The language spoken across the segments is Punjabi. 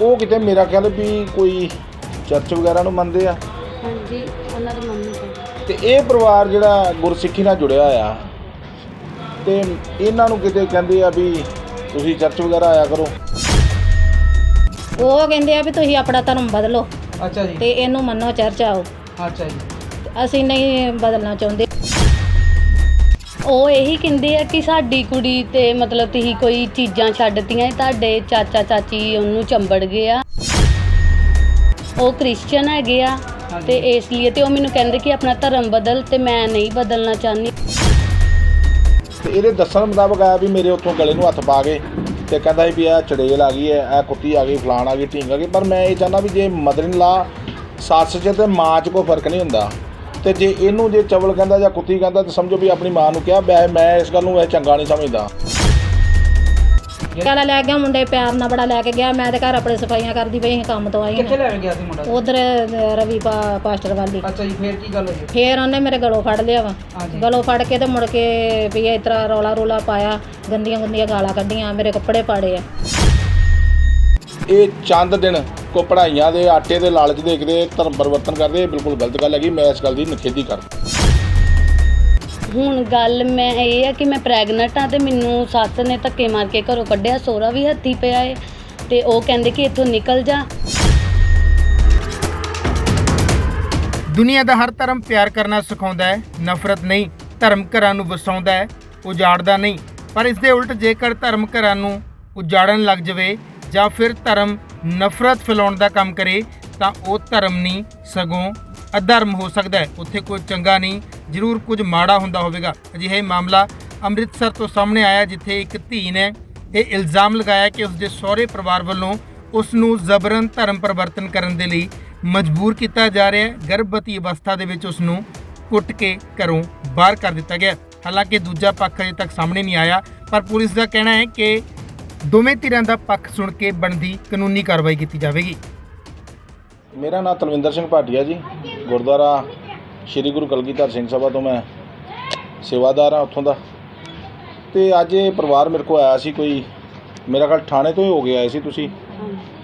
ਉਹ ਕਿਤੇ ਮੇਰਾ ਖਿਆਲ ਵੀ ਕੋਈ ਚਰਚ ਵਗੈਰਾ ਨੂੰ ਮੰਨਦੇ ਆ? ਹਾਂਜੀ ਉਹਨਾਂ ਦੀ ਮੰਮੀ ਕੋਲ। ਤੇ ਇਹ ਪਰਿਵਾਰ ਜਿਹੜਾ ਗੁਰਸਿੱਖੀ ਨਾਲ ਜੁੜਿਆ ਆ ਤੇ ਇਹਨਾਂ ਨੂੰ ਕਿਤੇ ਕਹਿੰਦੇ ਆ ਵੀ ਤੁਸੀਂ ਚਰਚ ਵਗੈਰਾ ਆਇਆ ਕਰੋ। ਉਹ ਕਹਿੰਦੇ ਆ ਵੀ ਤੁਸੀਂ ਆਪਣਾ ਧਰਮ ਬਦਲੋ। ਅੱਛਾ ਜੀ। ਤੇ ਇਹਨੂੰ ਮੰਨੋ ਚਰਚ ਆਓ। ਅੱਛਾ ਜੀ। ਅਸੀਂ ਨਹੀਂ ਬਦਲਣਾ ਚਾਹੁੰਦੇ। ਉਹ ਇਹੀ ਕਹਿੰਦੇ ਆ ਕਿ ਸਾਡੀ ਕੁੜੀ ਤੇ ਮਤਲਬ ਤੁਸੀਂ ਕੋਈ ਚੀਜ਼ਾਂ ਛੱਡਤੀਆਂ ਤੁਹਾਡੇ ਚਾਚਾ ਚਾਚੀ ਉਹਨੂੰ ਚੰਬੜ ਗਏ ਆ। ਉਹ ਕ੍ਰਿਸਚੀਅਨ ਹੈਗੇ ਆ ਤੇ ਇਸ ਲਈ ਤੇ ਉਹ ਮੈਨੂੰ ਕਹਿੰਦੇ ਕਿ ਆਪਣਾ ਧਰਮ ਬਦਲ ਤੇ ਮੈਂ ਨਹੀਂ ਬਦਲਣਾ ਚਾਹੁੰਦੀ। ਤੇ ਇਹਦੇ ਦੱਸਣ ਮੁਤਾਬਕ ਆਇਆ ਵੀ ਮੇਰੇ ਉੱਥੋਂ ਗਲੇ ਨੂੰ ਹੱਥ ਪਾ ਗਏ ਤੇ ਕਹਿੰਦਾ ਸੀ ਵੀ ਇਹ ਚੜੇਲ ਆ ਗਈ ਹੈ ਇਹ ਕੁੱਤੀ ਆ ਗਈ ਫਲਾਣ ਆ ਗਈ ਢੀਂਗ ਆ ਗਈ। ਪਰ ਮੈਂ ਇਹ ਚਾਹੁੰਦਾ ਵੀ ਜੇ ਮਦਰ ਇਨ ਲਾ ਸੱਸ 'ਚ ਤੇ ਮਾਂ 'ਚ ਕੋਈ ਫ਼ਰਕ ਨਹੀਂ ਹੁੰਦਾ। ਤੇ ਜੇ ਇਹਨੂੰ ਜੇ ਚਵਲ ਕਹਿੰਦਾ ਜਾਂ ਕੁੱਤੀ ਕਹਿੰਦਾ ਤਾਂ ਸਮਝੋ ਵੀ ਆਪਣੀ ਮਾਂ ਨੂੰ ਕਿਹਾ ਵੈਸੇ ਮੈਂ ਇਸ ਗੱਲ ਨੂੰ ਇਹ ਚੰਗਾ ਨਹੀਂ ਸਮਝਦਾ। ਕਾਲਾ ਲੈ ਗਿਆ ਮੁੰਡੇ ਪਿਆਰ ਨਾਲ ਬੜਾ ਲੈ ਕੇ ਗਿਆ ਮੈਂ ਤੇ ਘਰ ਆਪਣੇ ਸਫਾਈਆਂ ਕਰਦੀ ਪਈ ਸੀ ਕੰਮ ਤੋਂ ਆਈ ਕਿੱਥੇ ਲੈਣ ਗਿਆ ਸੀ ਮੁੰਡਾ? ਉਧਰ ਰਵੀ ਪਾ- ਪਾਸਟਰ ਵਾਲੀ। ਅੱਛਾ ਜੀ ਫੇਰ ਕੀ ਗੱਲ ਹੋਈ? ਫੇਰ ਉਹਨੇ ਮੇਰੇ ਗਲੋਂ ਫੜ ਲਿਆ ਵਾ। ਹਾਂਜੀ ਗਲੋਂ ਫੜ ਕੇ ਤੇ ਮੁੜ ਕੇ ਵੀ ਇਸ ਤਰ੍ਹਾਂ ਰੌਲਾ ਰੌਲਾ ਪਾਇਆ ਗੰਦੀਆਂ ਗੰਦੀਆਂ ਗਾਲਾਂ ਕੱਢੀਆਂ ਮੇਰੇ ਕੱਪੜੇ ਪਾੜੇ ਆ। ਇਹ ਚੰਦ ਦਿਨ ਕੋ ਪੜਾਈਆਂ ਦੇ ਆਟੇ ਦੇ ਲਾਲਚ ਦੇਖਦੇ ਧਰਮ ਪਰਿਵਰਤਨ ਕਰਦੇ ਇਹ ਬਿਲਕੁਲ ਗਲਤ ਗੱਲ ਹੈਗੀ ਮੈਂ ਇਸ ਗੱਲ ਦੀ ਨਿਖੇਧੀ ਕਰਦਾ। ਹੁਣ ਗੱਲ ਮੈਂ ਇਹ ਆ ਕਿ ਮੈਂ ਪ੍ਰੈਗਨੈਂਟ ਆ ਤੇ ਮੈਨੂੰ ਸੱਸ ਨੇ ਧੱਕੇ ਮਾਰ ਕੇ ਘਰੋਂ ਕੱਢਿਆ ਸੋਹਰਾ ਵੀ ਹੱਥੀ ਪਿਆ ਏ ਤੇ ਉਹ ਕਹਿੰਦੇ ਕਿ ਇੱਥੋਂ ਨਿਕਲ ਜਾ। ਦੁਨੀਆ ਦਾ ਹਰ ਧਰਮ ਪਿਆਰ ਕਰਨਾ ਸਿਖਾਉਂਦਾ ਹੈ ਨਫ਼ਰਤ ਨਹੀਂ ਧਰਮ ਘਰਾਂ ਨੂੰ ਵਸਾਉਂਦਾ ਹੈ ਉਜਾੜਦਾ ਨਹੀਂ ਪਰ ਇਸ ਦੇ ਉਲਟ ਜੇਕਰ ਧਰਮ ਘਰਾਂ ਨੂੰ ਉਜਾੜਨ ਲੱਗ ਜਾਵੇ ਜਾਂ ਫਿਰ ਧਰਮ ਨਫ਼ਰਤ ਫੈਲਾਉਣ ਦਾ ਕੰਮ ਕਰੇ ਤਾਂ ਉਹ ਧਰਮ ਨਹੀਂ, ਸਗੋਂ ਅਧਰਮ ਹੋ ਸਕਦਾ ਹੈ। ਉੱਥੇ ਕੋਈ ਚੰਗਾ ਨਹੀਂ, ਜ਼ਰੂਰ ਕੁਝ ਮਾੜਾ ਹੁੰਦਾ ਹੋਵੇਗਾ। ਅਜਿਹਾ ਮਾਮਲਾ ਅੰਮ੍ਰਿਤਸਰ ਤੋਂ ਸਾਹਮਣੇ ਆਇਆ, ਜਿੱਥੇ ਇੱਕ ਧੀ ਨੇ ਇਹ ਇਲਜ਼ਾਮ ਲਗਾਇਆ ਕਿ ਉਸਦੇ ਸਹੁਰੇ ਪਰਿਵਾਰ ਵੱਲੋਂ ਉਸ ਨੂੰ ਜ਼ਬਰਨ ਧਰਮ ਪਰਿਵਰਤਨ ਕਰਨ ਦੇ ਲਈ ਮਜਬੂਰ ਕੀਤਾ ਜਾ ਰਿਹਾ ਹੈ। ਗਰਭਵਤੀ ਅਵਸਥਾ ਦੇ ਵਿੱਚ ਉਸ ਨੂੰ ਕੁੱਟ ਕੇ ਘਰੋਂ ਬਾਹਰ ਕਰ ਦਿੱਤਾ ਗਿਆ ਹਾਲਾਂਕਿ ਦੂਜਾ ਪੱਖ ਅਜੇ ਤੱਕ ਸਾਹਮਣੇ ਨਹੀਂ ਆਇਆ, ਪਰ ਪੁਲਿਸ ਦਾ ਕਹਿਣਾ ਹੈ ਕਿ ਦੋਵੇਂ ਧਿਰਾਂ ਦਾ ਪੱਖ ਸੁਣ ਕੇ ਬਣਦੀ ਕਾਨੂੰਨੀ ਕਾਰਵਾਈ ਕੀਤੀ ਜਾਵੇਗੀ। ਮੇਰਾ ਨਾਮ ਤਲਵਿੰਦਰ ਸਿੰਘ ਭਾਟੀਆ ਜੀ। ਗੁਰਦੁਆਰਾ ਸ੍ਰੀ ਗੁਰੂ ਕਲਗੀਧਰ ਸਿੰਘ ਸਭਾ ਤੋਂ ਮੈਂ ਸੇਵਾਦਾਰ ਹਾਂ ਉੱਥੋਂ ਦਾ। ਤੇ ਅੱਜ ਇਹ ਪਰਿਵਾਰ ਮੇਰੇ ਕੋਲ ਆਇਆ ਸੀ ਕੋਈ, ਮੇਰਾ ਖਿਆਲ ਥਾਣੇ ਤੋਂ ਹੀ ਹੋ ਗਿਆ ਆਏ ਸੀ ਤੁਸੀਂ।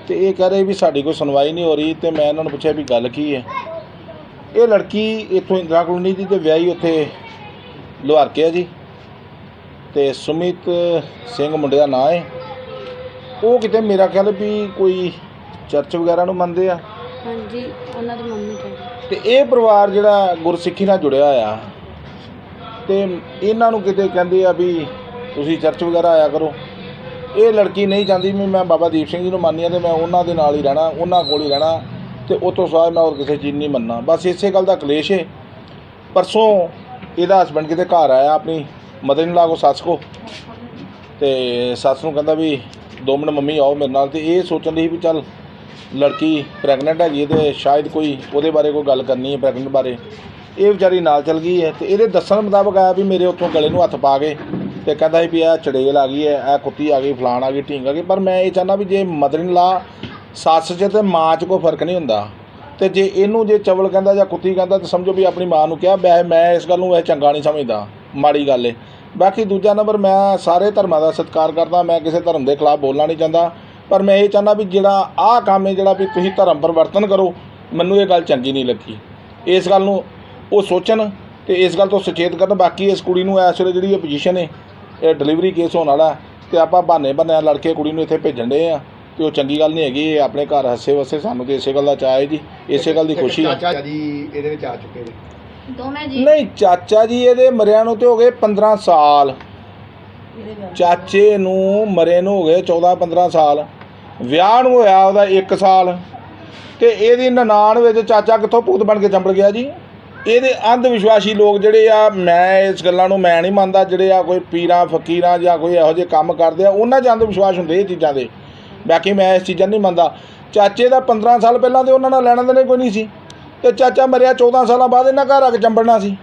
ਤੇ ਇਹ ਕਹਿ ਰਹੇ ਵੀ ਸਾਡੀ ਕੋਈ ਸੁਣਵਾਈ ਨਹੀਂ ਹੋ ਰਹੀ ਤੇ ਮੈਂ ਇਹਨਾਂ ਨੂੰ ਪੁੱਛਿਆ ਵੀ ਗੱਲ ਕੀ ਹੈ। ਇਹ ਲੜਕੀ ਇੱਥੋਂ ਇੰਦਰਾ ਕਲੋਨੀ ਦੀ ਤੇ ਵਿਆਹੀ ਉੱਥੇ ਲੁਹਾਰਕੇ ਆ ਜੀ। ਤੇ ਸੁਮਿਤ ਸਿੰਘ ਮੁੰਡੇ ਦਾ ਨਾਂ ਹੈ। ਉਹ ਕਿਤੇ ਮੇਰਾ ਖਿਆਲ ਵੀ ਕੋਈ ਚਰਚ ਵਗੈਰਾ ਨੂੰ ਮੰਨਦੇ ਆ? ਹਾਂਜੀ ਉਹਨਾਂ ਦੀ ਮੰਮੀ ਕੋਲ ਤੇ ਇਹ ਪਰਿਵਾਰ ਜਿਹੜਾ ਗੁਰਸਿੱਖੀ ਨਾਲ ਜੁੜਿਆ ਆ ਤੇ ਇਹਨਾਂ ਨੂੰ ਕਿਤੇ ਕਹਿੰਦੇ ਆ ਵੀ ਤੁਸੀਂ ਚਰਚ ਵਗੈਰਾ ਆਇਆ ਕਰੋ। ਇਹ ਲੜਕੀ ਨਹੀਂ ਚਾਹੁੰਦੀ ਵੀ ਮੈਂ ਬਾਬਾ ਦੀਪ ਸਿੰਘ ਜੀ ਨੂੰ ਮੰਨਦੀ ਹਾਂ ਤੇ ਮੈਂ ਉਹਨਾਂ ਦੇ ਨਾਲ ਹੀ ਰਹਿਣਾ ਉਹਨਾਂ ਕੋਲ ਹੀ ਰਹਿਣਾ ਤੇ ਉਸ ਤੋਂ ਸਿਵਾਏ ਮੈਂ ਹੋਰ ਕਿਸੇ ਚੀਜ਼ ਨਹੀਂ ਮੰਨਣਾ। ਬਸ ਇਸੇ ਗੱਲ ਦਾ ਕਲੇਸ਼ ਹੈ ਪਰਸੋਂ ਇਹਦਾ ਹਸਬੰਡ ਕਿਤੇ ਘਰ ਆਇਆ ਆਪਣੀ ਮਦਰ ਇਨ ਲਾ ਕੋ ਸੱਸ ਕੋ ਤੇ ਸੱਸ ਨੂੰ ਕਹਿੰਦਾ ਵੀ ਦੋ ਮਿੰਟ ਮੰਮੀ ਆਓ ਮੇਰੇ ਨਾਲ ਤੇ ਇਹ ਸੋਚਣ ਦੀ ਵੀ ਚੱਲ ਲੜਕੀ ਪ੍ਰੈਗਨੈਂਟ ਹੈਗੀ ਹੈ ਤੇ ਸ਼ਾਇਦ ਕੋਈ ਉਹਦੇ ਬਾਰੇ ਕੋਈ ਗੱਲ ਕਰਨੀ ਹੈ ਪ੍ਰੈਗਨੈਂਟ ਬਾਰੇ। ਇਹ ਵਿਚਾਰੀ ਨਾਲ ਚਲ ਗਈ ਹੈ ਤੇ ਇਹਦੇ ਦੱਸਣ ਮੁਤਾਬਕ ਆਇਆ ਵੀ ਮੇਰੇ ਉੱਥੋਂ ਗਲੇ ਨੂੰ ਹੱਥ ਪਾ ਕੇ ਤੇ ਕਹਿੰਦਾ ਸੀ ਵੀ ਇਹ ਚੜੇਲ ਆ ਗਈ ਹੈ, ਇਹ ਕੁੱਤੀ ਆ ਗਈ, ਫਲਾਣ ਆ ਗਈ, ਢੀਂਗ ਆ ਗਈ। ਪਰ ਮੈਂ ਇਹ ਚਾਹੁੰਦਾ ਵੀ ਜੇ ਮਦਰ ਇਨ ਲਾ ਸੱਸ 'ਚ ਤੇ ਮਾਂ 'ਚ ਕੋਈ ਫ਼ਰਕ ਨਹੀਂ ਹੁੰਦਾ ਤੇ ਜੇ ਇਹਨੂੰ ਜੇ ਚਵਲ ਕਹਿੰਦਾ ਜਾਂ ਕੁੱਤੀ ਕਹਿੰਦਾ ਤਾਂ ਸਮਝੋ ਵੀ ਆਪਣੀ ਮਾਂ ਨੂੰ ਕਿਹਾ, ਵੈਸੇ ਮੈਂ ਇਸ ਗੱਲ ਨੂੰ ਵੈਸੇ ਚੰਗਾ ਨਹੀਂ ਸਮਝਦਾ, ਮਾੜੀ ਗੱਲ ਏ। ਬਾਕੀ ਦੂਜਾ ਨੰਬਰ ਮੈਂ ਸਾਰੇ ਧਰਮਾਂ ਦਾ ਸਤਿਕਾਰ ਕਰਦਾ ਮੈਂ ਕਿਸੇ ਧਰਮ ਦੇ ਖਿਲਾਫ ਬੋਲਣਾ ਨਹੀਂ ਚਾਹੁੰਦਾ ਪਰ ਮੈਂ ਇਹ ਚਾਹੁੰਦਾ ਵੀ ਜਿਹੜਾ ਆਹ ਕੰਮ ਹੈ ਜਿਹੜਾ ਵੀ ਤੁਸੀਂ ਧਰਮ ਪਰਿਵਰਤਨ ਕਰੋ ਮੈਨੂੰ ਇਹ ਗੱਲ ਚੰਗੀ ਨਹੀਂ ਲੱਗੀ। ਇਸ ਗੱਲ ਨੂੰ ਉਹ ਸੋਚਣ ਤੇ ਇਸ ਗੱਲ ਤੋਂ ਸੁਚੇਤ ਕਰਨ। ਬਾਕੀ ਇਸ ਕੁੜੀ ਨੂੰ ਇਸ ਵੇਲੇ ਜਿਹੜੀ ਇਹ ਪੋਜੀਸ਼ਨ ਹੈ ਇਹ ਡਿਲੀਵਰੀ ਕੇਸ ਹੋਣ ਵਾਲਾ ਤੇ ਆਪਾਂ ਬਹਾਨੇ ਬਹਾਨੇ ਲੜਕੇ ਕੁੜੀ ਨੂੰ ਇੱਥੇ ਭੇਜਣ ਦੇ ਆ ਤੇ ਉਹ ਚੰਗੀ ਗੱਲ ਨਹੀਂ ਹੈਗੀ ਇਹ ਆਪਣੇ ਘਰ ਹੱਸੇ ਵਸੇ ਸਾਨੂੰ ਤੇ ਇਸੇ ਗੱਲ ਦਾ ਚਾਅ ਹੈ ਜੀ ਇਸੇ ਗੱਲ ਦੀ ਖੁਸ਼ੀ ਹੈ। ਚਾਚਾ ਜੀ ਇਹਦੇ ਵਿੱਚ ਆ ਚੁੱਕੇ ਨੇ। ਦੋਵੇਂ ਜੀ। ਨਹੀਂ ਚਾਚਾ ਜੀ ਇਹਦੇ ਮਰਿਆਂ ਨੂੰ ਤੇ ਹੋ ਗਏ 15 ਸਾਲ। ਚਾਚੇ ਨੂੰ ਮਰੇ ਨੂੰ ਹੋ ਗਏ 14 15 ਸਾਲ। ਵਿਆਹ ਨੂੰ ਹੋਇਆ ਉਹਦਾ 1 ਸਾਲ। ਤੇ ਇਹਦੀ ਨਨਾਣ ਵਿੱਚ ਚਾਚਾ ਕਿੱਥੋਂ ਭੂਤ ਬਣ ਕੇ ਚੰਬੜ ਗਿਆ ਜੀ? ਇਹਦੇ ਅੰਧ ਵਿਸ਼ਵਾਸੀ ਲੋਕ ਜਿਹੜੇ ਆ ਮੈਂ ਇਸ ਗੱਲਾਂ ਨੂੰ ਮੈਂ ਨਹੀਂ ਮੰਨਦਾ ਜਿਹੜੇ ਆ ਕੋਈ ਪੀਰਾਂ ਫਕੀਰਾਂ ਜਾਂ ਕੋਈ ਇਹੋ ਜਿਹੇ ਕੰਮ ਕਰਦੇ ਆ ਉਹਨਾਂ 'ਚ ਅੰਧ ਵਿਸ਼ਵਾਸ ਹੁੰਦੇ ਇਹ ਚੀਜ਼ਾਂ ਦੇ। ਬਾਕੀ ਮੈਂ ਇਸ ਚੀਜ਼ਾਂ ਨਹੀਂ ਮੰਨਦਾ। ਚਾਚੇ ਦਾ 15 ਸਾਲ ਪਹਿਲਾਂ ਤੇ ਉਹਨਾਂ ਨਾਲ ਲੈਣਾ ਦੇਣਾ ਕੋਈ ਨਹੀਂ ਸੀ। ਤੇ ਚਾਚਾ ਮਰਿਆ 14 ਸਾਲਾਂ ਬਾਅਦ ਇਹਨਾਂ ਘਰ ਆ ਕੇ ਚੰਬੜਨਾ ਸੀ।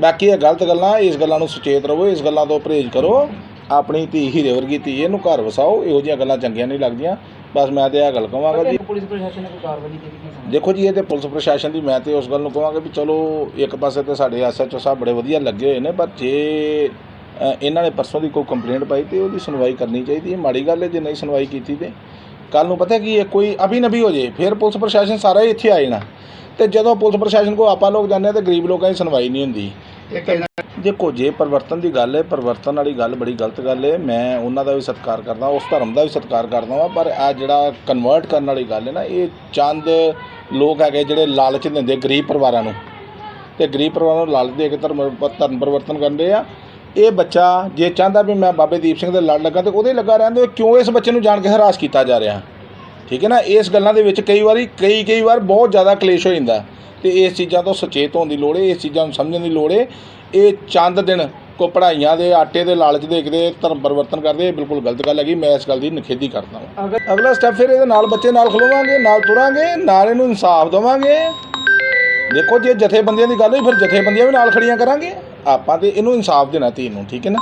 ਬਾਕੀ ਇਹ ਗਲਤ ਗੱਲਾਂ ਇਸ ਗੱਲਾਂ ਨੂੰ ਸੁਚੇਤ ਰਹੋ ਇਸ ਗੱਲਾਂ ਤੋਂ ਪਰਹੇਜ਼ ਕਰੋ। ਆਪਣੀ ਧੀ ਹੀਰੇ ਵਰਗੀ ਧੀ ਇਹਨੂੰ ਘਰ ਵਸਾਓ ਇਹੋ ਜਿਹੀਆਂ ਗੱਲਾਂ ਚੰਗੀਆਂ ਨਹੀਂ ਲੱਗਦੀਆਂ। ਬਸ ਮੈਂ ਤੇ ਇਹ ਗੱਲ ਕਹਾਂਗਾ ਜੀ। ਪੁਲਿਸ ਪ੍ਰਸ਼ਾਸਨ ਨੇ ਕੋਈ ਕਾਰਵਾਈ ਕੀਤੀ ਦੇਖੋ ਜੀ ਇਹ ਤੇ ਪੁਲਿਸ ਪ੍ਰਸ਼ਾਸਨ ਦੀ ਮੈਂ ਤੇ ਉਸ ਗੱਲ ਨੂੰ ਕਹਾਂਗਾ ਵੀ ਚਲੋ ਇੱਕ ਪਾਸੇ ਤੇ ਸਾਡੇ ਐਸਐਚਓ ਸਾਹਿਬ ਬੜੇ ਵਧੀਆ ਲੱਗੇ ਹੋਏ ਨੇ ਪਰ ਜੇ ਇਹਨਾਂ ਨੇ ਪਰਸੋਂ ਦੀ ਕੋਈ ਕੰਪਲੇਂਟ ਪਾਈ ਤੇ ਉਹਦੀ ਸੁਣਵਾਈ ਕਰਨੀ ਚਾਹੀਦੀ ਹੈ। ਮਾੜੀ ਗੱਲ ਹੈ ਜੇ ਨਹੀਂ ਸੁਣਵਾਈ ਕੀਤੀ ਤੇ। ਕੱਲ ਨੂੰ ਪਤਾ ਕੀ ਹੈ ਕੋਈ ਅਭੀ ਨਭੀ ਹੋ ਜੇ ਫਿਰ ਪੁਲਿਸ ਪ੍ਰਸ਼ਾਸਨ ਸਾਰਾ ਹੀ ਇੱਥੇ ਆ ਜਾਣਾ। ਤੇ ਜਦੋਂ ਪੁਲਿਸ ਪ੍ਰਸ਼ਾਸਨ ਕੋ ਆਪਾਂ ਲੋਕ ਜਾਂਦੇ ਹਾਂ ਤੇ ਗਰੀਬ ਲੋਕਾਂ ਦੀ ਸੁਣਵਾਈ ਨਹੀਂ ਹੁੰਦੀ। ਇਹ ਦੇਖੋ ਜੇ ਪਰਿਵਰਤਨ ਦੀ ਗੱਲ ਹੈ ਪਰਿਵਰਤਨ ਵਾਲੀ ਗੱਲ ਬੜੀ ਗਲਤ ਗੱਲ ਹੈ। ਮੈਂ ਉਹਨਾਂ ਦਾ ਵੀ ਸਤਿਕਾਰ ਕਰਦਾ ਉਸ ਧਰਮ ਦਾ ਵੀ ਸਤਿਕਾਰ ਕਰਦਾ ਵਾਂ ਪਰ ਆ ਜਿਹੜਾ ਕਨਵਰਟ ਕਰਨ ਵਾਲੀ ਗੱਲ ਹੈ ਨਾ ਇਹ ਚੰਦ ਲੋਕ ਹੈਗੇ ਜਿਹੜੇ ਲਾਲਚ ਦਿੰਦੇ ਗਰੀਬ ਪਰਿਵਾਰਾਂ ਨੂੰ। ਤੇ ਗਰੀਬ ਪਰਿਵਾਰਾਂ ਨੂੰ ਲਾਲਚ ਦੇ ਕੇ ਧਰਮ ਧਰਮ ਪਰਿਵਰਤਨ ਕਰਦੇ ਆ। ਇਹ ਬੱਚਾ ਜੇ ਚਾਹੁੰਦਾ ਵੀ ਮੈਂ ਬਾਬੇ ਦੀਪ ਸਿੰਘ ਦੇ ਲੜ ਲੱਗਾ ਤੇ ਉਹਦੇ ਲੱਗਾ ਰਹਿੰਦੇ ਕਿਉਂ ਇਸ ਬੱਚੇ ਨੂੰ ਜਾਣ ਕੇ ਹਰਾਸ ਕੀਤਾ ਜਾ ਰਿਹਾ? ਠੀਕ ਹੈ ਨਾ? ਇਸ ਗੱਲਾਂ ਦੇ ਵਿੱਚ ਕਈ ਵਾਰੀ ਕਈ ਕਈ ਵਾਰ ਬਹੁਤ ਜ਼ਿਆਦਾ ਕਲੇਸ਼ ਹੋ ਜਾਂਦਾ। ਤੇ ਇਸ ਚੀਜ਼ਾਂ ਤੋਂ ਸੁਚੇਤ ਹੋਣ ਦੀ ਲੋੜ ਹੈ ਇਸ ਚੀਜ਼ਾਂ ਨੂੰ ਸਮਝਣ ਦੀ ਲੋੜ ਹੈ। ਇਹ ਚੰਦ ਦਿਨ ਕੋ ਪੜਾਈਆਂ ਦੇ ਆਟੇ ਦੇ ਲਾਲਚ ਦੇਖਦੇ ਧਰਮ ਪਰਿਵਰਤਨ ਕਰਦੇ ਇਹ ਬਿਲਕੁਲ ਗਲਤ ਗੱਲ ਹੈਗੀ ਮੈਂ ਇਸ ਗੱਲ ਦੀ ਨਿਖੇਧੀ ਕਰਦਾ ਹਾਂ। ਅਗਲਾ ਸਟੈਪ ਫਿਰ ਇਹਦੇ ਨਾਲ ਬੱਚੇ ਨਾਲ ਖਲੋਵਾਂਗੇ ਨਾਲ ਤੁਰਾਂਗੇ ਨਾਲ ਇਹਨੂੰ ਇਨਸਾਫ ਦੇਵਾਂਗੇ। ਦੇਖੋ ਜੇ ਜਥੇਬੰਦੀਆਂ ਦੀ ਗੱਲ ਹੋਈ ਫਿਰ ਜਥੇਬੰਦੀਆਂ ਵੀ ਨਾਲ ਖੜੀਆਂ ਕਰਾਂਗੇ। ਆਪਾਂ ਤੇ ਇਹਨੂੰ ਇਨਸਾਫ ਦੇਣਾ ਧੀ ਨੂੰ ਠੀਕ ਹੈ ਨਾ?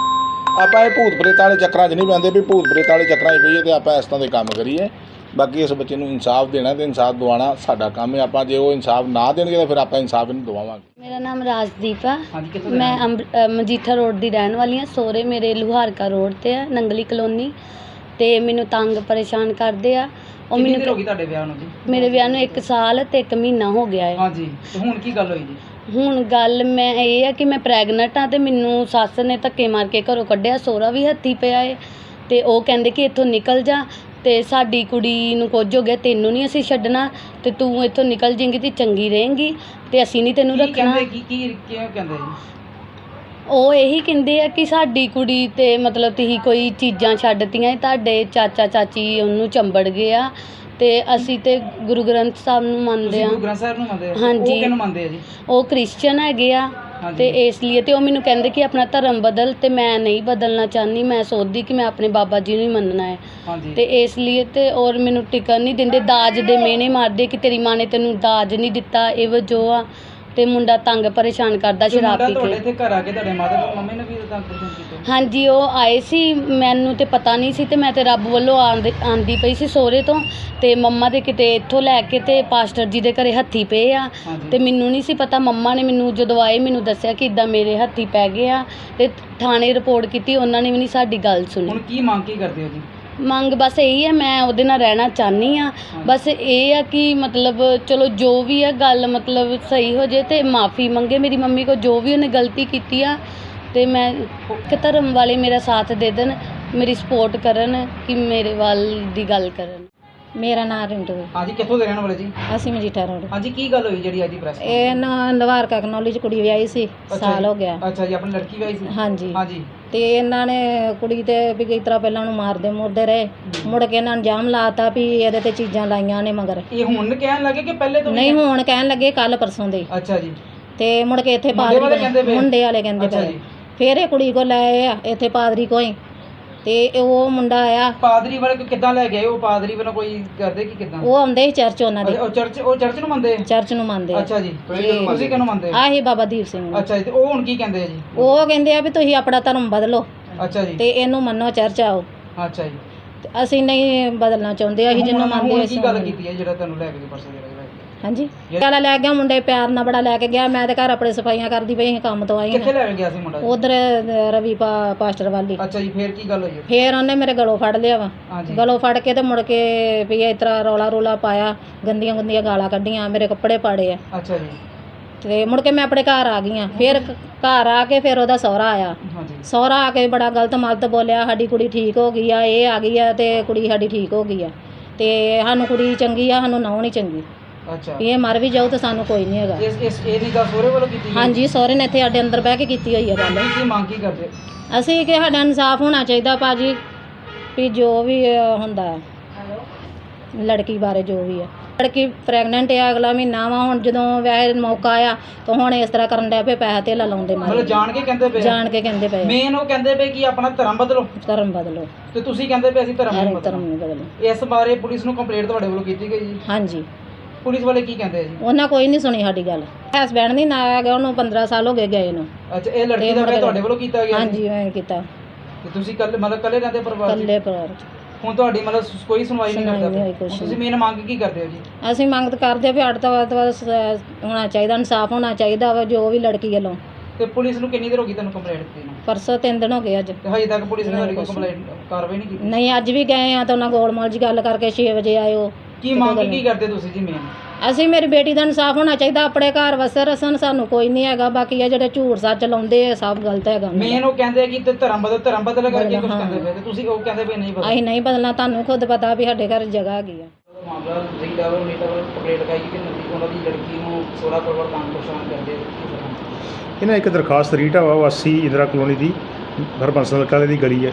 ਆਪਾਂ ਇਹ ਭੂਤ ਪ੍ਰੇਤਾਂ ਵਾਲੇ ਚੱਕਰਾਂ 'ਚ ਨਹੀਂ ਪੈਂਦੇ ਵੀ ਭੂਤ ਪ੍ਰੇਤਾਂ ਵਾਲੇ ਚੱਕਰਾਂ 'ਚ ਪਈਏ ਤੇ ਆਪਾਂ ਇਸ ਤਰ੍ਹਾਂ ਦੇ ਕੰਮ ਕਰੀਏ। ਬਾਕੀ ਇਸ ਬੱਚੇ ਨੂੰ ਇਨਸਾਫ ਦੇਣਾ ਤੇ ਇਨਸਾਫ ਦਿਵਾਉਣਾ ਸਾਡਾ ਕੰਮ ਹੈ। ਆਪਾਂ ਜੇ ਉਹ ਇਨਸਾਫ ਨਾ ਦੇਣਗੇ ਤਾਂ ਫਿਰ ਆਪਾਂ ਇਨਸਾਫ ਇਹਨੂੰ ਦਵਾਵਾਂਗੇ। ਮੇਰਾ ਨਾਮ ਰਾਜਦੀਪ ਆ। ਮੈਂ ਰਹਿਣ ਅੰਬ- ਅ, ਮਜੀਠਾ ਰੋਡ ਦੀ ਰਹਿਣ ਵਾਲੀ ਹਾਂ। ਸੋਰੇ ਮੇਰੇ ਲੁਹਾਰਕਾ ਰੋਡ ਤੇ ਆ ਨੰਗਲੀ ਕਲੋਨੀ। ਤੇ ਮੈਨੂੰ ਤੰਗ ਪਰੇਸ਼ਾਨ ਕਰਦੇ ਆ। ਉਹ ਕਿੰਨੀ ਮੈਨੂੰ ਦੇਰ ਹੋ ਗਈ ਤੁਹਾਡੇ ਵਿਆਹ ਨੂੰ ਜੀ? ਮੇਰੇ ਵਿਆਹ ਨੂੰ 1 ਸਾਲ ਤੇ 1 ਮਹੀਨਾ ਹੋ ਗਿਆ ਹੈ ਹਾਂਜੀ ਤੇ ਹੁਣ ਕੀ ਗੱਲ ਹੋਈ ਜੀ? ਹੁਣ ਗੱਲ ਮੈਂ ਇਹ ਆ ਕਿ ਮੈਂ ਪ੍ਰੈਗਨੈਂਟ ਆ ਤੇ ਮੈਨੂੰ ਸੱਸ ਨੇ ਧੱਕੇ ਮਾਰ ਕੇ ਘਰੋਂ ਕੱਢਿਆ ਸੋਹਰਾ ਵੀ ਹੱਥੀ ਪਿਆ ਏ। ਤੇ ਉਹ ਕਹਿੰਦੇ ਕਿ ਇੱਥੋਂ ਨਿਕਲ ਜਾ ਤੇ ਸਾਡੀ ਕੁੜੀ ਨੂੰ ਕੁਝ ਹੋ ਗਿਆ ਤੈਨੂੰ ਨਹੀਂ ਅਸੀਂ ਛੱਡਣਾ ਤੇ ਤੂੰ ਇੱਥੋਂ ਨਿਕਲ ਜਾਏਂਗੀ ਤੇ ਚੰਗੀ ਰਹੇਂਗੀ ਤੇ ਅਸੀਂ ਨਹੀਂ ਤੈਨੂੰ ਕੀ ਰੱਖਣਾ। ਕਹਿੰਦੇ ਕੀ ਕੀ ਕਿਉਂ ਕਹਿੰਦੇ? ਜੀ ਉਹ ਇਹੀ ਕਹਿੰਦੇ ਆ ਕਿ ਸਾਡੀ ਕੁੜੀ ਤੇ ਮਤਲਬ ਤੁਸੀਂ ਕੋਈ ਚੀਜ਼ਾਂ ਛੱਡਤੀਆਂ ਤੁਹਾਡੇ ਚਾਚਾ ਚਾਚੀ ਉਹਨੂੰ ਚੰਬੜ ਗਏ ਆ ਤੇ ਅਸੀਂ ਤੇ ਗੁਰੂ ਗ੍ਰੰਥ ਸਾਹਿਬ ਨੂੰ ਮੰਨਦੇ ਤੁਸੀਂ ਆ ਗੁਰੂ ਗ੍ਰੰਥ ਸਾਹਿਬ ਨੂੰ ਮੰਨਦੇ ਆ ਹਾਂਜੀ। ਉਹ ਕਿਹਨੂੰ ਮੰਨਦੇ ਆ ਜੀ? ਉਹ ਕ੍ਰਿਸਚੀਅਨ ਹੈਗੇ ਆ ਹਾਂਜੀ। ਤੇ ਇਸ ਲਈ ਤੇ ਉਹ ਮੈਨੂੰ ਕਹਿੰਦੇ ਕਿ ਆਪਣਾ ਧਰਮ ਬਦਲ ਤੇ ਮੈਂ ਨਹੀਂ ਬਦਲਣਾ ਚਾਹਨੀ ਮੈਂ ਸੋਚਦੀ ਕਿ ਮੈਂ ਆਪਣੇ ਬਾਬਾ ਜੀ ਨੂੰ ਹੀ ਮੰਨਣਾ ਹੈ। ਹਾਂਜੀ। ਤੇ ਇਸ ਲਈ ਤੇ ਔਰ ਮੈਨੂੰ ਟਿਕਣ ਨਹੀਂ ਦਿੰਦੇ ਦਾਜ ਦੇ ਮਿਹਣੇ ਮਾਰਦੇ ਕਿ ਤੇਰੀ ਮਾਂ ਨੇ ਤੈਨੂੰ ਦਾਜ ਨਹੀਂ ਦਿੱਤਾ ਇਹ ਵਜੋ ਆ। ਤੇ ਮੁੰਡਾ ਤੰਗ ਪਰੇਸ਼ਾਨ ਕਰਦਾ ਸ਼ਰਾਬ ਪੀ ਤੁਹਾਡੇ ਕੇ ਇੱਥੇ ਘਰ ਆ ਕੇ ਤੁਹਾਡੇ ਮਾਤਾ ਤੇ ਮੰਮੀ ਨੇ ਵੀ ਤਾਂ ਪਰੇਸ਼ਾਨ ਕੀਤਾ? ਹਾਂਜੀ ਉਹ ਆਏ ਸੀ ਮੈਨੂੰ ਤੇ ਪਤਾ ਨਹੀਂ ਸੀ ਤੇ ਮੈਂ ਤੇ ਰੱਬ ਵੱਲੋਂ ਆਂਦੀ ਆਂਦੀ ਪਈ ਸੀ ਸੋਹਰੇ ਤੋਂ ਤੇ ਮੰਮਾ ਦੇ ਕਿਤੇ ਇੱਥੋਂ ਲੈ ਕੇ ਤੇ ਪਾਸਟਰ ਜੀ ਦੇ ਘਰੇ ਹੱਥੀ ਪਏ ਆ। ਹਾਂਜੀ। ਤੇ ਮੈਨੂੰ ਨਹੀਂ ਸੀ ਪਤਾ ਮੰਮਾ ਨੇ ਮੈਨੂੰ ਜਦੋਂ ਆਏ ਮੈਨੂੰ ਦੱਸਿਆ ਕਿ ਇਦਾਂ ਮੇਰੇ ਹੱਥੀ ਪੈ ਗਏ ਆ ਤੇ ਥਾਣੇ ਰਿਪੋਰਟ ਕੀਤੀ ਉਹਨਾਂ ਨੇ ਵੀ ਨਹੀਂ ਸਾਡੀ ਗੱਲ ਸੁਣੀ। ਹੁਣ ਕੀ ਮੰਗ ਕੀ ਕਰਦੇ ਹੋ ਜੀ? ਮੰਗ ਬਸ ਇਹੀ ਹੈ ਮੈਂ ਉਹਦੇ ਨਾਲ ਰਹਿਣਾ ਚਾਹਨੀ ਆ ਬਸ ਇਹ ਆ ਕਿ ਮਤਲਬ ਚਲੋ ਜੋ ਵੀ ਆ ਗੱਲ ਮਤਲਬ ਸਹੀ ਹੋ ਜੇ ਤੇ ਮਾਫੀ ਮੰਗੇ। ਮੇਰੀ ਮੰਮੀ ਕੋ ਜੋ ਵੀ ਉਹਨੇ ਗਲਤੀ ਕੀਤੀ ਆ ਤੇ ਮੈਂ ਕਿ ਧਰਮ ਵਾਲੇ ਮੇਰਾ ਸਾਥ ਦੇ ਦੇਣ ਮੇਰੀ ਸਪੋਰਟ ਕਰਨ ਕਿ ਮੇਰੇ ਵੱਲ ਦੀ ਗੱਲ ਕਰਨ। ਮੇਰਾ ਨਾਮ ਰਿੰਟੂ ਹੈ। ਹਾਂਜੀ ਕਿੱਥੋਂ ਦੇ ਰਹਿਣ ਵਾਲੇ ਜੀ? ਅਸੀਂ ਮਜੀਠਾ ਰੋਡ। ਹਾਂਜੀ ਕੀ ਗੱਲ ਹੋਈ ਜਿਹੜੀ ਅੱਜ ਦੀ ਪ੍ਰੈਸ ਇਹ ਨਾ ਕਕਨੌਲੀ ਚ ਕੁੜੀ ਵਿਆਹੀ ਸੀ ਸਾਲ ਹੋ ਗਿਆ। ਅੱਛਾ ਜੀ ਆਪਣੀ ਲੜਕੀ ਵਿਆਹੀ ਸੀ? ਹਾਂਜੀ। ਹਾਂਜੀ। ਤੇ ਇਹਨਾਂ ਨੇ ਕੁੜੀ ਤੇ ਵੀ ਕਈ ਤਰ੍ਹਾਂ ਪਹਿਲਾਂ ਉਹਨੂੰ ਮਾਰਦੇ ਮੁਰਦੇ ਰਹੇ। ਮੁੜ ਕੇ ਇਹਨਾਂ ਨੇ ਇਲਜ਼ਾਮ ਲਾਤਾ ਵੀ ਇਹਦੇ ਤੇ ਚੀਜ਼ਾਂ ਲਾਈਆਂ ਨੇ ਮਗਰ। ਇਹ ਹੁਣ ਕਹਿਣ ਲੱਗੇ ਕਿ ਪਹਿਲੇ ਤੋਂ ਨਹੀਂ ਹੁਣ ਕਹਿਣ ਲੱਗੇ ਕੱਲ ਪਰਸੋਂ ਦੇ। ਅੱਛਾ ਜੀ। ਤੇ ਮੁੜ ਕੇ ਇੱਥੇ ਮੁੰਡੇ ਵਾਲੇ ਪਾਦਰੀ ਪਏ? ਮੁੰਡੇ ਵਾਲੇ ਕਹਿੰਦੇ ਅੱਛਾ ਪਏ। ਜੀ। ਫੇਰ ਇਹ ਕੁੜੀ ਕੋ ਲੈ ਆਏ ਆ ਇੱਥੇ ਪਾਦਰੀ ਕੋਈ ਤੇ ਉਹ ਮੁੰਡਾ ਆਇਆ। ਪਾਦਰੀ ਵਾਲੇ ਕਿੱਦਾਂ ਲੈ ਗਏ? ਉਹ ਪਾਦਰੀ ਵੱਲੋਂ ਕੋਈ ਕਰਦੇ ਕਿ ਕਿੱਦਾਂ? ਉਹ ਆਉਂਦੇ ਸੀ ਚਰਚ ਉਹਨਾਂ ਅੱਛਾ, ਦੇ। ਉਹ ਚਰਚ ਉਹ ਚਰਚ ਨੂੰ ਮੰਨਦੇ? ਆ? ਚਰਚ ਨੂੰ ਮੰਨਦੇ। ਆ ਅੱਛਾ ਜੀ। ਤੁਸੀਂ ਕਿਹਨੂੰ ਮੰਨਦੇ? ਆ? ਆਹੀ ਬਾਬਾ ਦੀਪ ਸਿੰਘ ਨੂੰ। ਅੱਛਾ ਜੀ ਤੇ ਉਹ ਹੁਣ ਕੀ ਕਹਿੰਦੇ ਆ ਜੀ? ਉਹ ਕਹਿੰਦੇ ਆ ਵੀ ਤੁਸੀਂ ਆਪਣਾ ਧਰਮ ਬਦਲੋ। ਅੱਛਾ ਜੀ। ਤੇ ਇਹਨੂੰ ਮੰਨੋ ਚਰਚ ਆਓ। ਅੱਛਾ ਜੀ। ਤੇ ਅਸੀਂ ਨਹੀਂ ਬਦਲਣਾ ਚਾਹੁੰਦੇ ਅਸੀਂ ਜਿਹਨੂੰ ਹੁਣ- ਮੰਨਦੇ ਹੁਣ ਅਸੀਂ ਕੀ ਗੱਲ। ਕੀਤੀ ਹੈ ਜਿਹੜਾ ਤੁਹਾਨੂੰ ਲੈ ਕੇ ਪਰਸੋਂ ਜਿਹੜਾ ਹਾਂਜੀ. ਕਾਲਾ ਲੈ ਗਿਆ ਮੁੰਡੇ ਪਿਆਰ ਨਾਲ ਬੜਾ ਲੈ ਕੇ ਗਿਆ। ਮੈਂ ਤੇ ਘਰ ਆਪਣੇ ਸਫਾਈਆਂ ਕਰਦੀ ਪਈ ਸੀ ਕੰਮ ਤੋਂ ਆਈ ਕਿੱਥੇ ਲੈ ਕੇ ਗਿਆ ਸੀ ਮੁੰਡਾ ਜੀ? ਉਧਰ ਰਵੀ ਪਾ- ਪਾਸਟਰ ਵਾਲੀ। ਅੱਛਾ ਜੀ ਫੇਰ ਕੀ ਗੱਲ ਹੋਈ? ਹੈ? ਫੇਰ ਉਹਨੇ ਮੇਰੇ ਗਲੋਂ ਫੜ ਲਿਆ ਵਾ। ਹਾਂਜੀ। ਗਲੋਂ ਫੜ ਕੇ ਤੇ ਮੁੜ ਕੇ ਵੀ ਇਸ ਤਰ੍ਹਾਂ ਰੌਲਾ ਰੋਲਾ ਪਾਇਆ ਗੰਦੀਆਂ ਗੰਦੀਆਂ ਗਾਲਾਂ ਕੱਢੀਆਂ ਮੇਰੇ ਕੱਪੜੇ ਪਾੜੇ ਆ। ਅੱਛਾ ਜੀ। ਤੇ ਮੁੜ ਕੇ ਮੈਂ ਆਪਣੇ ਘਰ ਆ ਗਈ ਆ ਫਿਰ ਕ- ਘਰ ਆ ਕੇ ਫਿਰ ਉਹਦਾ ਸਹੁਰਾ ਆਇਆ। ਹਾਂਜੀ। ਸਹੁਰਾ ਆ ਕੇ ਬੜਾ ਗਲਤ ਮਲਤ ਬੋਲਿਆ ਸਾਡੀ ਕੁੜੀ ਠੀਕ ਹੋ ਗਈ ਆ ਇਹ ਆ ਗਈ ਆ ਤੇ ਕੁੜੀ ਸਾਡੀ ਠੀਕ ਹੋ ਗਈ ਆ। ਤੇ ਸਾਨੂੰ ਕੁੜੀ ਚੰਗੀ ਆ ਸਾਨੂੰ ਨਹੁੰ ਨਹੀਂ ਚੰਗੀ। ਅੱਛਾ। ਇਹ ਮਰ ਵੀ ਜਾਊ ਤੇ ਸਾਨੂੰ ਕੋਈ ਨਹੀਂ ਹੈਗਾ। ਇਸ ਇਸ ਇਹ ਨਹੀਂ ਗੱਲ ਸੋਰੇ ਵੱਲੋਂ ਕੀਤੀ ਗਈ? ਹਾਂਜੀ ਸਹੁਰੇ ਨੇ ਇੱਥੇ ਸਾਡੇ ਅੰਦਰ ਬਹਿ ਕੇ ਕੀਤੀ ਹੋਈ ਆ ਗੱਲ। ਕੀ ਕੀ ਮੰਗ ਕੀ ਕਰਦੇ? ਅਸੀਂ ਕਿ ਸਾਡਾ ਇਨਸਾਫ ਹੋਣਾ ਚਾਹੀਦਾ ਭਾਜੀ ਵੀ ਜੋ ਵੀ ਅਹ, ਹੁੰਦਾ। ਹੈ ਲੜਕੀ ਬਾਰੇ ਜੋ ਵੀ ਹੈ ਲੜਕੀ ਪ੍ਰੈਗਨੈਂਟ ਹੈ ਅਗਲਾ ਮਹੀਨਾ ਵਾ ਹੁਣ ਜਦੋਂ ਵੈਸੇ ਮੌਕਾ ਆ ਤਾਂ ਹੁਣ ਇਸ ਤਰ੍ਹਾਂ ਕਰਨ ਡਿਆ ਪਏ ਪੈਸਾ ਧੇਲਾ ਲਾਉਂਦੇ ਮਤਲਬ ਮਾਰੇ ਜਾਣ ਕੇ ਕਹਿੰਦੇ ਪਏ ਜਾਣ ਕੇ ਕਹਿੰਦੇ ਪਏ ਮੇਨ ਉਹ ਕਹਿੰਦੇ ਪਏ ਕਿ ਆਪਣਾ ਧਰਮ ਬਦਲੋ। ਧਰਮ ਬਦਲੋ। ਤੇ ਤੁਸੀਂ ਕਹਿੰਦੇ ਪਏ ਅਸੀਂ ਧਰਮ ਨਹੀਂ ਹਰ ਧਰਮ ਬਦਲਣਾ ਬਦਲੋ। ਇਸ ਬਾਰੇ ਪੁਲਿਸ ਨੂੰ ਕੰਪਲੇਂਟ ਤੁਹਾਡੇ ਵੱਲੋਂ ਕੀਤੀ ਗਈ ਜੀ? ਹਾਂਜੀ। ਪੁਲਿਸ ਵਾਲੇ ਕੀ ਕਹਿੰਦੇ ਆ ਜੀ? ਉਹਨਾਂ ਕੋਈ ਨਹੀਂ ਸੁਣੀ ਸਾਡੀ ਗੱਲ। ਹਸਬੈਂਡ ਦੀ ਨਾ ਆ ਗਿਆ ਉਹਨੂੰ 15 ਸਾਲ ਹੋ ਗਏ ਗਏ ਨੂੰ। ਅੱਛਾ ਇਹ ਲੜਕੀ ਦਾ ਵਿਆਹ ਤੁਹਾਡੇ ਵੱਲੋਂ ਕੀਤਾ ਗਿਆ? ਹਾਂਜੀ ਮੈਂ ਕੀਤਾ। ਤੇ ਤੁਸੀਂ ਕੱਲ ਮਤਲਬ ਕੱਲੇ ਰਹਿੰਦੇ ਪਰਿਵਾਰ 'ਚ? ਕੱਲੇ ਪਰਿਵਾਰ ਚ। ਹੁਣ ਤੁਹਾਡੀ ਮਤਲਬ ਕੋਈ ਸੁਣਵਾਈ ਨਹੀਂ ਸੁਣਵਾਈ ਕਰਦਾ ਨਹੀਂ ਹੋਈ ਪਿਆ। ਕੁਛ ਹੁਣ ਤੁਸੀਂ ਮੇਨ ਮੰਗ ਕੀ ਕਰਦੇ ਹੋ ਜੀ? ਅਸੀਂ ਮੰਗ ਤਾਂ ਕਰਦੇ ਆ ਵੀ ਅੱਡ ਤੋਂ ਵੱਧ ਤੋਂ ਵੱਧ ਸ- ਹੋਣਾ ਚਾਹੀਦਾ ਇਨਸਾਫ ਹੋਣਾ ਚਾਹੀਦਾ ਵਾ ਜੋ ਵੀ ਲੜਕੀ ਵੱਲੋਂ। ਤੇ ਪੁਲਿਸ ਨੂੰ ਕਿੰਨੀ ਦੇਰ ਹੋ ਗਈ ਤੁਹਾਨੂੰ ਕੰਪਲੇਂਟ ਦਿੱਤੀ ਨੂੰ? ਪਰਸੋਂ ਤਿੰਨ ਦਿਨ ਹੋ ਗਏ ਅੱਜ। ਤੇ ਹਜੇ ਤੱਕ ਪੁਲਿਸ ਨੇ ਨਹੀਂ ਕੋਈ ਕੰਪਲੇਂਟ ਕਾਰਵਾਈ ਨਹੀਂ ਕੀਤੀ? ਨਹੀਂ ਅੱਜ ਵੀ ਗਏ ਆ ਤਾਂ ਉਹਨਾਂ ਗੋਲਮਾਲ ਜੀ ਗੱਲ ਕਰਕੇ 6 ਵਜੇ ਆਇਓ। ਕੀ ਮੰਗ ਕੀ ਕਰਦੇ ਤੁਸੀਂ ਜੀ ਮੇਨ ਅਸੀਂ ਮੇਰੀ ਬੇਟੀ ਦਾ ਇਨਸਾਫ ਹੋਣਾ ਚਾਹੀਦਾ ਆਪਣੇ ਘਰ ਵਸੇ ਰਸਨ ਸਾਨੂੰ ਕੋਈ ਨਹੀਂ ਹੈਗਾ ਬਾਕੀ ਇਹ ਜਿਹੜੇ ਝੂਠ ਸੱਚ ਲਾਉਂਦੇ ਆ ਸਭ ਗਲਤ ਹੈਗਾ ਉਹਨਾਂ ਦਾ। ਮੇਨ ਉਹ ਕਹਿੰਦੇ ਕਿ ਤੇ ਧਰਮ ਬਦਲ ਧਰਮ ਬਦਲ ਕਰਕੇ ਕੁਝ ਹਾਂ। ਕਹਿੰਦੇ ਪਏ ਤੇ ਤੁਸੀਂ ਉਹ ਕਹਿੰਦੇ ਪਏ ਨਹੀਂ ਬਦਲ। ਅਸੀਂ ਨਹੀਂ ਬਦਲਣਾ ਤੁਹਾਨੂੰ ਖੁਦ ਪਤਾ ਵੀ ਸਾਡੇ ਘਰ ਜਗ੍ਹਾ ਹੈਗੀ ਆ। ਮਾਮਲਾ ਜੀ ਲੈਵਲ ਨੀ ਲੈਵਲ ਕੰਪਲੇਂਟ ਲਗਾਈ ਕਿ ਨਦੀ ਉਹਨਾਂ ਦੀ ਲੜਕੀ ਨੂੰ 16 ਕਰੋੜ ਕੰਮ ਪਰੇਸ਼ਾਨ ਕਰਦੇ ਇਹਨਾਂ ਇੱਕ ਦਰਖਾਸਤ ਰੀਟਾ ਵਾ ਵਾਸੀ ਇੰਦਰਾ ਕਲੋਨੀ ਦੀ ਹਰਬੰਸ ਨਲਕਾਲੇ ਦੀ ਗਲੀ ਹੈ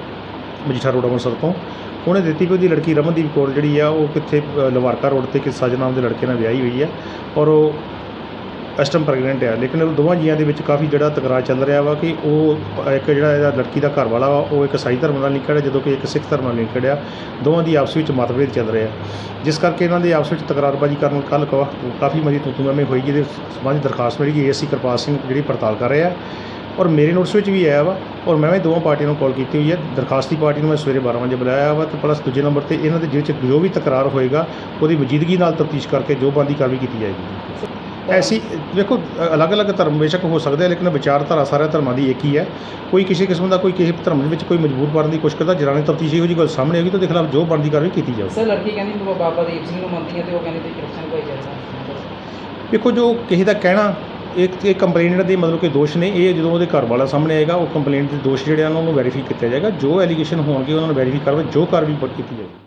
ਮਜੀਠਾ ਰੋਡ ਅੰਮ੍ਰਿਤਸਰ ਤੋਂ। ਉਹਨੇ ਦਿੱਤੀ ਵੀ ਉਹਦੀ ਲੜਕੀ ਰਮਨਦੀਪ ਕੌਰ ਜਿਹੜੀ ਆ, ਉਹ ਕਿੱਥੇ ਲਵਾਰਕਾ ਰੋਡ ਤੇ ਕਿਸ ਸਜ ਨਾਮ ਦੇ ਲੜਕੇ ਨਾਲ ਵਿਆਹੀ ਹੋਈ ਆ ਔਰ ਉਹ ਇਸ ਟਾਈਮ ਪ੍ਰੈਗਨੈਂਟ ਹੈ ਲੇਕਿਨ ਉਹ ਦੋਵਾਂ ਜੀਆਂ ਦੇ ਵਿੱਚ ਕਾਫੀ ਜਿਹੜਾ ਤਕਰਾਰ ਚੱਲ ਰਿਹਾ ਵਾ ਕਿ ਉਹ ਇੱਕ ਜਿਹੜਾ ਇਹਦਾ ਲੜਕੀ ਦਾ ਘਰ ਵਾਲਾ ਵਾ, ਉਹ ਇੱਕ ਸਾਈ ਧਰਮ ਨਾਲ ਲਿੰਕੜ ਹੈ ਜਦੋਂ ਕਿ ਇੱਕ ਸਿੱਖ ਧਰਮ ਨਾਲ ਲਿੰਕੜ ਆ ਦੋਵਾਂ ਦੀ ਆਪਸ ਵਿੱਚ ਮਤਭੇਦ ਚੱਲ ਰਿਹਾ। ਜਿਸ ਕਰਕੇ ਇਹਨਾਂ ਦੇ ਆਪਸ ਵਿੱਚ ਤਕਰਾਰਬਾਜ਼ੀ ਕਰਨ ਕੱਲ ਕਾਫੀ ਮਰੀ ਤੁਤੂਮੇ ਹੋਈ ਜਿਹਦੇ ਸਬੰਧ ਦਰਖਾਸਤ ਮਿਲੀ ਗਈ ਏਸੀ ਕਿਰਪਾਲ ਸਿੰਘ ਜਿਹੜੀ ਪੜਤਾਲ ਕਰ ਰਿਹਾ। ਔਰ ਮੇਰੇ ਨੋਟਿਸ ਵਿੱਚ ਵੀ ਆਇਆ ਵਾ ਔਰ ਮੈਂ ਵੀ ਦੋਵਾਂ ਪਾਰਟੀਆਂ ਨੂੰ ਕਾਲ ਕੀਤੀ ਹੋਈ ਹੈ। ਦਰਖਾਸਤੀ ਪਾਰਟੀ ਨੂੰ ਮੈਂ ਸਵੇਰੇ 12 ਵਜੇ ਬੁਲਾਇਆ ਵਾ ਤੇ ਪਲੱਸ ਦੂਜੇ ਨੰਬਰ ਤੇ ਇਹਨਾਂ ਦੇ ਜਿਹਦੇ ਚ ਜੋ ਵੀ ਤਕਰਾਰ ਹੋਏਗਾ ਉਹਦੀ ਵਜੀਦਗੀ ਨਾਲ ਤਫਤੀਸ਼ ਕਰਕੇ ਜੋ ਬੰਦੀ ਕਾਰਵਾਈ ਕੀਤੀ ਜਾਏਗੀ। ਐਸੀ ਵੇਖੋ ਅ- ਅਲੱਗ-ਅਲੱਗ ਧਰਮ ਬੇਸ਼ੱਕ ਹੋ ਸਕਦੇ ਆ ਲੇਕਿਨ ਵਿਚਾਰਧਾਰਾ ਸਾਰੇ ਧਰਮਾਂ ਦੀ ਇੱਕ ਹੀ ਹੈ। ਕੋਈ ਕਿਸੇ ਕਿਸਮ ਦਾ ਕੋਈ ਕਿਸੇ ਧਰਮ ਦੇ ਵਿੱਚ ਕੋਈ ਮਜਬੂਰ ਕਰਨ ਦੀ ਕੋਸ਼ਿਸ਼ ਕਰਦਾ ਜਰਾਨੀ ਤਫਤੀਸ਼ ਇਹੋ ਜਿਹੀ ਗੱਲ ਸਾਹਮਣੇ ਆਏਗੀ ਤਾਂ ਉਹਦੇ ਖਿਲਾਫ ਜੋ ਬਣਦੀ ਕਾਰਵਾਈ ਕੀਤੀ ਜਾਊਗੀ ਸਰ ਲੜਕੀ ਕਹਿੰਦੀ ਬਾਬਾ ਦੀਪ ਸਿੰਘ ਨੂੰ ਮੰਨਦੀ ਹੈ ਤੇ ਉਹ ਕਹਿੰਦੀ ਤੇ ਕ੍ਰਿਸਚਨ ਭਾਈਚਾਰਾ ਵੇਖੋ ਜੋ ਕਿਸੇ ਦਾ ਕਹਿਣਾ ਇੱਕ ਇਹ ਕੰਪਲੇਨਟ ਦੇ ਮਤਲਬ ਕਿ ਦੋਸ਼ ਨੇ, ਇਹ ਜਦੋਂ ਉਹਦੇ ਘਰ ਵਾਲਾ ਸਾਹਮਣੇ ਆਏਗਾ, ਉਹ ਕੰਪਲੇਂਟ ਦੇ ਦੋਸ਼ ਜਿਹੜੇ ਆ ਉਹਨੂੰ ਵੈਰੀਫਾਈ ਕੀਤਾ ਜਾਏਗਾ। ਜੋ ਐਲੀਗੇਸ਼ਨ ਹੋਣਗੇ, ਉਹਨਾਂ ਨੂੰ ਵੈਰੀਫਾਈ ਕਰਵਾ ਜੋ ਕਾਰਵਾਈ ਕੀਤੀ ਜਾਏਗੀ।